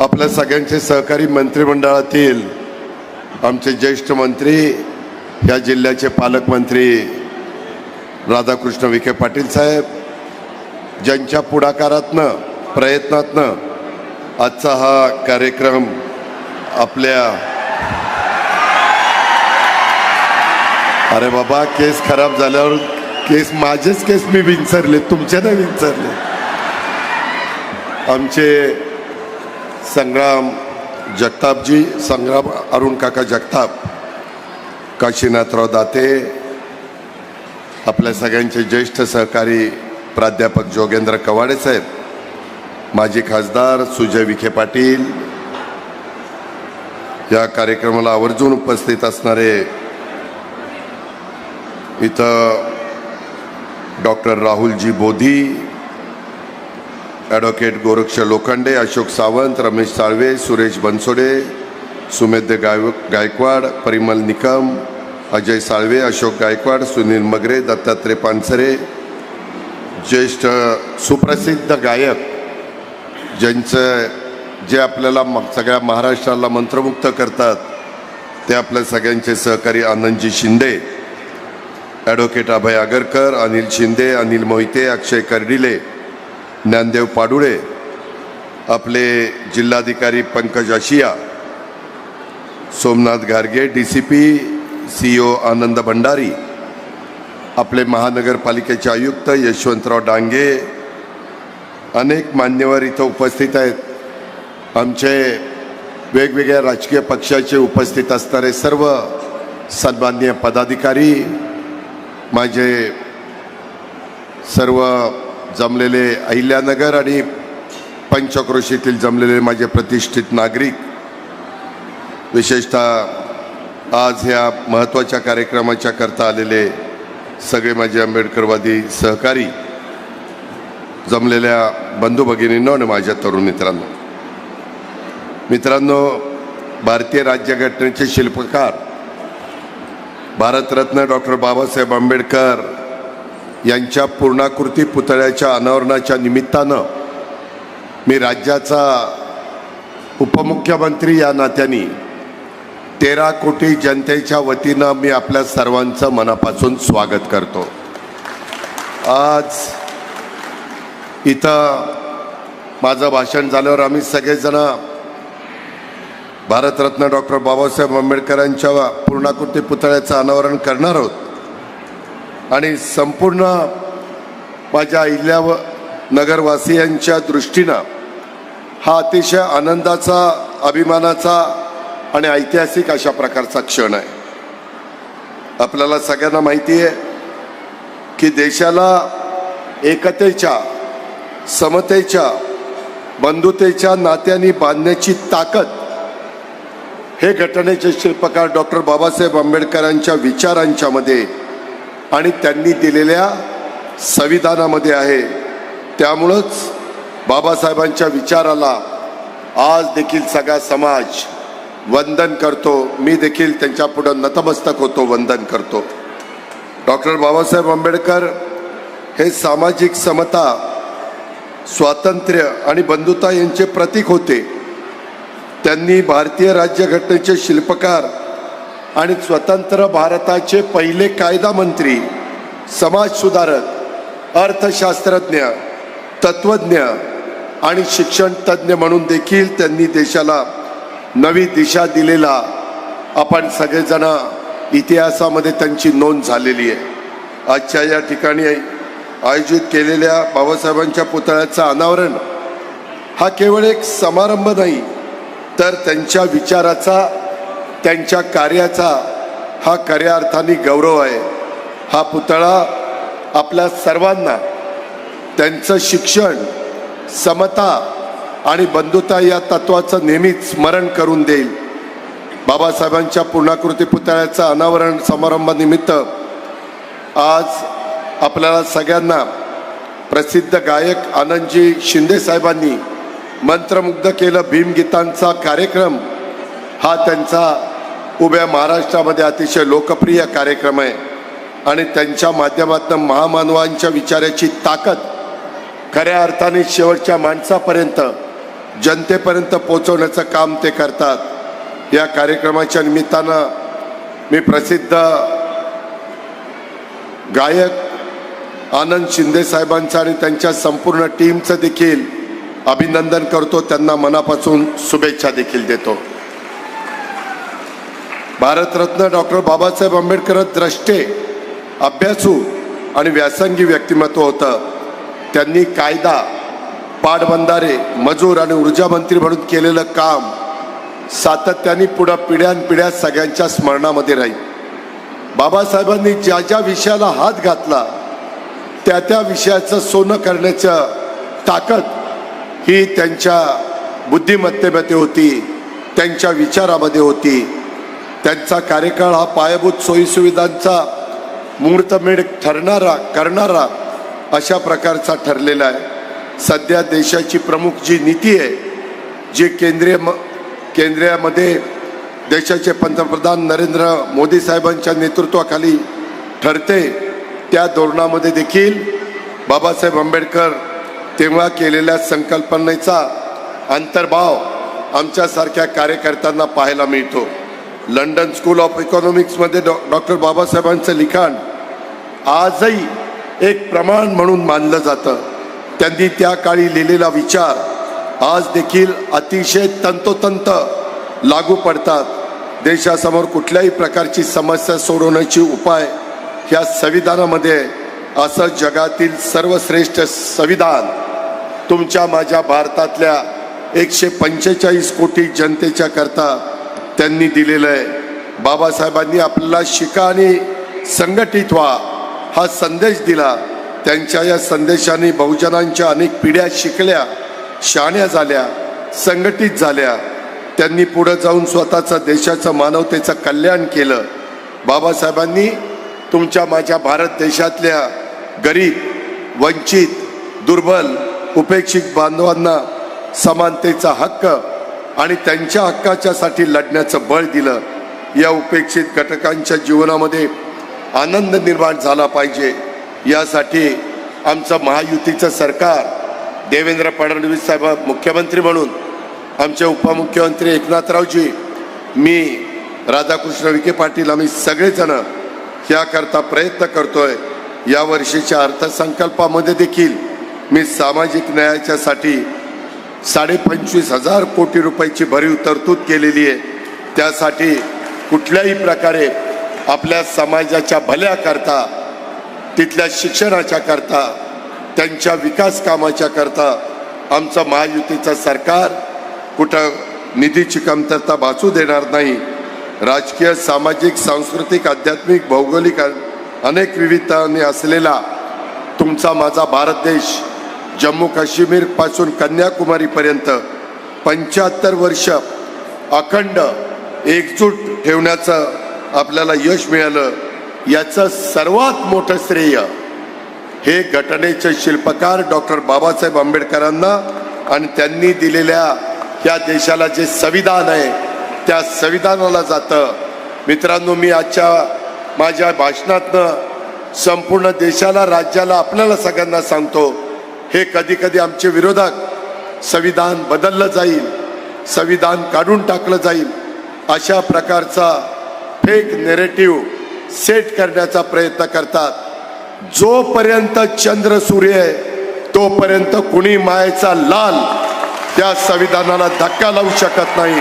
आपल्या सगळ्यांचे सहकारी मंत्रिमंडळातील आमचे ज्येष्ठ मंत्री या जिल्ह्याचे पालकमंत्री राधाकृष्ण विखे पाटील साहेब ज्यांच्या पुढाकारातनं प्रयत्नातनं आजचा हा कार्यक्रम आपल्या अरे बाबा केस खराब झाल्यावर केस माझेच केस मी विंचरले तुमच्या नाही विंचरले. आमचे संग्राम जगतापजी संग्राम अरुण काका जगताप काशीनाथराव दाते आपल्या सगळ्यांचे ज्येष्ठ सहकारी प्राध्यापक जोगेंद्र कवाडे साहेब माजी खासदार सुजय विखे पाटील या कार्यक्रमाला आवर्जून उपस्थित असणारे इथं डॉक्टर राहुलजी बोधी ॲडव्होकेट गोरक्ष लोखंडे अशोक सावंत रमेश साळवे सुरेश बनसोडे सुमेध्य गाय गायकवाड परिमल निकम अजय साळवे अशोक गायकवाड सुनील मगरे दत्तात्रय पानसरे ज्येष्ठ सुप्रसिद्ध गायक ज्यांचं जे आपल्याला म- सगळ्या महाराष्ट्राला मंत्रमुग्ध करतात ते आपल्या सगळ्यांचे सहकारी आनंदजी शिंदे ॲडव्होकेट अभय आगरकर अनिल शिंदे अनिल मोहिते अक्षय कर्डिले ज्ञानदेव पाडुळे आपले जिल्हाधिकारी Pankaj Ashiya Somnath Garge D C P C O Anand Bhandari आपले महानगरपालिकेचे आयुक्त यशवंतराव डांगे अनेक मान्यवर इथं उपस्थित आहेत. आमचे वेगवेगळ्या राजकीय पक्षाचे उपस्थित असणारे सर्व सन्मान्य पदाधिकारी माझे सर्व जमलेले अहिल्यानगर आणि पंचक्रोशीतील जमलेले माझे प्रतिष्ठित नागरिक. विशेषतः आज ह्या महत्त्वाच्या कार्यक्रमाच्या करता आलेले सगळे माझे आंबेडकरवादी सहकारी जमलेल्या बंधू भगिनींनो आणि माझ्या तरुण मित्रांनो. मित्रांनो भारतीय राज्यघटनेचे शिल्पकार भारतरत्न डॉक्टर बाबासाहेब आंबेडकर यांच्या पूर्णाकृती पुतळ्याच्या अनावरणाच्या निमित्तानं मी राज्याचा उपमुख्यमंत्री या नात्याने तेरा कोटी जनतेच्या वतीनं मी आपल्या सर्वांचं मनापासून स्वागत करतो. आज इथं माझं भाषण झाल्यावर आम्ही सगळेजण भारतरत्न डॉक्टर बाबासाहेब आंबेडकरांच्या पूर्णाकृती पुतळ्याचं अनावरण करणार आहोत. आणि संपूर्ण माझ्या इथल्या व नगरवासियांच्या दृष्टीनं हा अतिशय आनंदाचा अभिमानाचा आणि ऐतिहासिक अशा प्रकारचा क्षण आहे. आपल्याला सगळ्यांना माहिती आहे की देशाला एकतेच्या समतेच्या बंधुतेच्या नात्याने बांधण्याची ताकद हे घटनेचे शिल्पकार डॉक्टर बाबासाहेब आंबेडकरांच्या विचारांच्यामध्ये आणि त्यांनी दिलेल्या संविधानामध्ये आहे. त्यामुळंच बाबासाहेबांच्या विचाराला आज देखील सगळा समाज वंदन करतो. मी देखील त्यांच्या पुढं नतमस्तक होतो वंदन करतो. डॉक्टर बाबासाहेब आंबेडकर हे सामाजिक समता स्वातंत्र्य आणि बंधुता यांचे प्रतीक होते. त्यांनी भारतीय राज्यघटनेचे शिल्पकार आणि स्वतंत्र भारताचे पहिले कायदा मंत्री समाजसुधारक अर्थशास्त्रज्ञ तत्वज्ञ आणि शिक्षण तज्ज्ञ म्हणून देखील त्यांनी देशाला नवी दिशा दिलेला आपण सगळेजण इतिहासामध्ये त्यांची नोंद झालेली आहे. आजच्या या ठिकाणी आयोजित केलेल्या बाबासाहेबांच्या पुतळ्याचं अनावरण हा केवळ एक समारंभ नाही तर त्यांच्या विचाराचा त्यांच्या कार्याचा हा खऱ्या अर्थाने गौरव आहे. हा पुतळा आपल्या सर्वांना त्यांचं शिक्षण समता आणि बंधुता या तत्वाचं नेहमीच स्मरण करून देईल. बाबासाहेबांच्या पूर्णाकृती पुतळ्याचं अनावरण समारंभानिमित्त आज आपल्याला सगळ्यांना प्रसिद्ध गायक आनंदजी शिंदेसाहेबांनी मंत्रमुग्ध केलं भीमगीतांचा कार्यक्रम. हा त्यांचा उभ्या महाराष्ट्रामध्ये अतिशय लोकप्रिय कार्यक्रम आहे. आणि त्यांच्या माध्यमातून महामानवांच्या विचाराची ताकद खऱ्या अर्थाने शेवटच्या माणसापर्यंत जनतेपर्यंत पोचवण्याचं काम ते करतात. या कार्यक्रमाच्या निमित्तानं मी प्रसिद्ध गायक आनंद शिंदे साहेबांचं आणि त्यांच्या संपूर्ण टीमचं देखील अभिनंदन करतो. त्यांना मनापासून शुभेच्छा देखील देतो. भारतरत्न डॉक्टर बाबासाहेब आंबेडकर द्रष्टे अभ्यासू आणि व्यासंगी व्यक्तिमत्व होतं. त्यांनी कायदा पाटबंधारे मजूर आणि ऊर्जा मंत्री म्हणून केलेलं काम सातत्याने पुढं पिढ्यानपिढ्या सगळ्यांच्या स्मरणामध्ये राहील. बाबासाहेबांनी ज्या ज्या विषयाला हात घातला त्या त्या विषयाचं सोनं करण्याचं ताकद ही त्यांच्या बुद्धिमत्तेमध्ये होती त्यांच्या विचारामध्ये होती. त्यांचा कार्यकाळ हा पायाभूत सोयीसुविधांचा मुहूर्तमेढ ठरणारा करणारा अशा प्रकारचा ठरलेला आहे. सध्या देशाची प्रमुख जी नीती आहे जी केंद्रीय म केंद्रीयामध्ये देशाचे पंतप्रधान नरेंद्र मोदी साहेबांच्या नेतृत्वाखाली ठरते त्या धोरणामध्ये देखील बाबासाहेब आंबेडकर तेव्हा केलेल्या संकल्पनेचा अंतर्भाव आमच्यासारख्या कार्यकर्त्यांना पाहायला मिळतो. लंडन स्कूल ऑफ इकॉनॉमिक्समध्ये डॉ डॉक्टर बाबासाहेबांचं लिखाण आजही एक प्रमाण म्हणून मानलं जातं. त्यांनी त्या काळी लिहिलेला विचार आज देखील अतिशय तंतोतंत लागू पडतात. देशासमोर कुठल्याही प्रकारची समस्या सोडवण्याची उपाय ह्या संविधानामध्ये असं जगातील सर्वश्रेष्ठ संविधान तुमच्या माझ्या भारतातल्या एकशे पंचेचाळीस कोटी जनतेच्या करता त्यांनी दिलेलं आहे. बाबासाहेबांनी आपल्याला शिका आणि संघटित व्हा. हा संदेश दिला. त्यांच्या या संदेशाने बहुजनांच्या अनेक पिढ्या शिकल्या शाण्या झाल्या संघटित झाल्या. त्यांनी पुढं जाऊन स्वतःचं देशाचं मानवतेचं कल्याण केलं. बाबासाहेबांनी तुमच्या माझ्या भारत देशातल्या गरीब वंचित दुर्बल उपेक्षित बांधवांना समानतेचा हक्क आणि त्यांच्या हक्काच्यासाठी लढण्याचं बळ दिलं. या उपेक्षित घटकांच्या जीवनामध्ये आनंद निर्माण झाला पाहिजे. यासाठी आमचं महायुतीचं सरकार देवेंद्र फडणवीस साहेब मुख्यमंत्री म्हणून आमचे उपमुख्यमंत्री एकनाथरावजी मी राधाकृष्ण विखे पाटील आम्ही सगळेजण याकरता प्रयत्न करतोय. या वर्षीच्या अर्थसंकल्पामध्ये देखील मी सामाजिक न्यायाच्यासाठी साडेपंचवीस हजार कोटी रुपयाची भरीव तरतूद केलेली आहे. त्यासाठी कुठल्याही प्रकारे आपल्या समाजाच्या भल्याकरता तिथल्या शिक्षणाच्या करता त्यांच्या विकास कामाच्या करता आमचं महायुतीचं सरकार कुठं निधीची कमतरता भासू देणार नाही. राजकीय सामाजिक सांस्कृतिक आध्यात्मिक भौगोलिक अनेक विविधताने असलेला तुमचा माझा भारत देश जम्मू काश्मीरपासून कन्याकुमारीपर्यंत पंच्याहत्तर वर्ष अखंड एकजूट ठेवण्याचं आपल्याला यश मिळालं. याचं सर्वात मोठं श्रेय हे घटनेचे शिल्पकार डॉक्टर बाबासाहेब आंबेडकरांना आणि त्यांनी दिलेल्या या देशाला जे संविधान आहे त्या संविधानाला जातं. मित्रांनो मी आजच्या माझ्या भाषणातनं संपूर्ण देशाला राज्याला आपल्याला सगळ्यांना सांगतो हे कधी कधी आमचे विरोधक संविधान बदललं जाईल संविधान काढून टाकलं जाईल अशा प्रकारचा फेक नेरेटिव्ह सेट करण्याचा प्रयत्न करतात. जोपर्यंत चंद्र सूर्य आहे तोपर्यंत कुणी मायेचा लाल त्या संविधानाला धक्का लावू शकत नाही.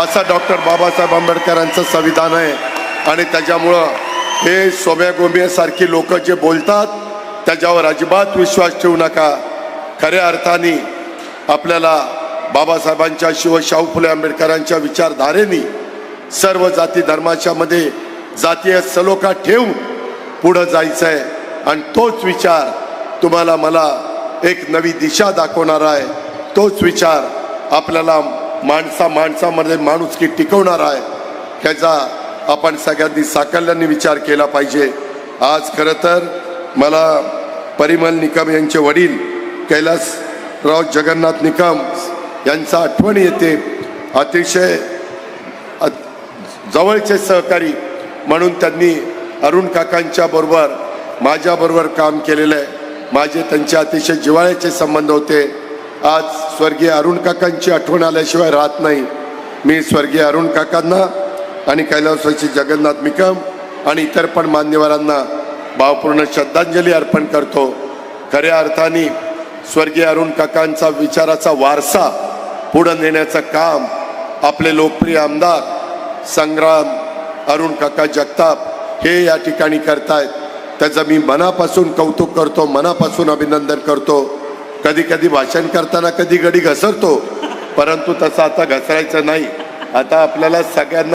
असं डॉक्टर बाबासाहेब आंबेडकरांचं संविधान आहे. आणि त्याच्यामुळं हे सोम्या गोम्यासारखी लोक जे बोलतात त्याच्यावर अजिबात विश्वास ठेवू नका. खऱ्या अर्थाने आपल्याला बाबासाहेबांच्या शिव शाहू फुले आंबेडकरांच्या विचारधारेने सर्व जाती धर्माच्या मध्ये जातीय सलोखा ठेवून पुढं जायचं आहे आणि तोच विचार तुम्हाला मला एक नवी दिशा दाखवणार आहे. तोच विचार आपल्याला माणसा माणसामध्ये माणुसकी टिकवणार आहे. ह्याचा आपण सगळ्यांनी साकल्याने विचार केला पाहिजे. आज खरं तर मला परिमल निकम यांचे वडील कैलासराव जगन्नाथ निकम यांचा आठवण येते. अतिशय जवळचे सहकारी म्हणून त्यांनी अरुण काकांच्या बरोबर माझ्याबरोबर काम केलेलं आहे. माझे त्यांचे अतिशय जिव्हाळ्याचे संबंध होते. आज स्वर्गीय अरुण काकांची आठवण आल्याशिवाय राहत नाही. मी स्वर्गीय अरुण काकांना आणि कैलासवासी जगन्नाथ निकम आणि इतर पण मान्यवरांना भावपूर्ण श्रद्धांजली अर्पण करतो. खऱ्या अर्थाने स्वर्गीय अरुण काकांचा विचाराचा वारसा पुढे नेण्याचं काम आपले लोकप्रिय आमदार संग्राम अरुण काका जगताप हे या ठिकाणी करतायत. त्याचं मी मनापासून कौतुक करतो मनापासून अभिनंदन करतो. कधी कधी भाषण करताना कधी गडी घसरतो परंतु तसं आता घसरायचं नाही. आता आपल्याला सगळ्यांना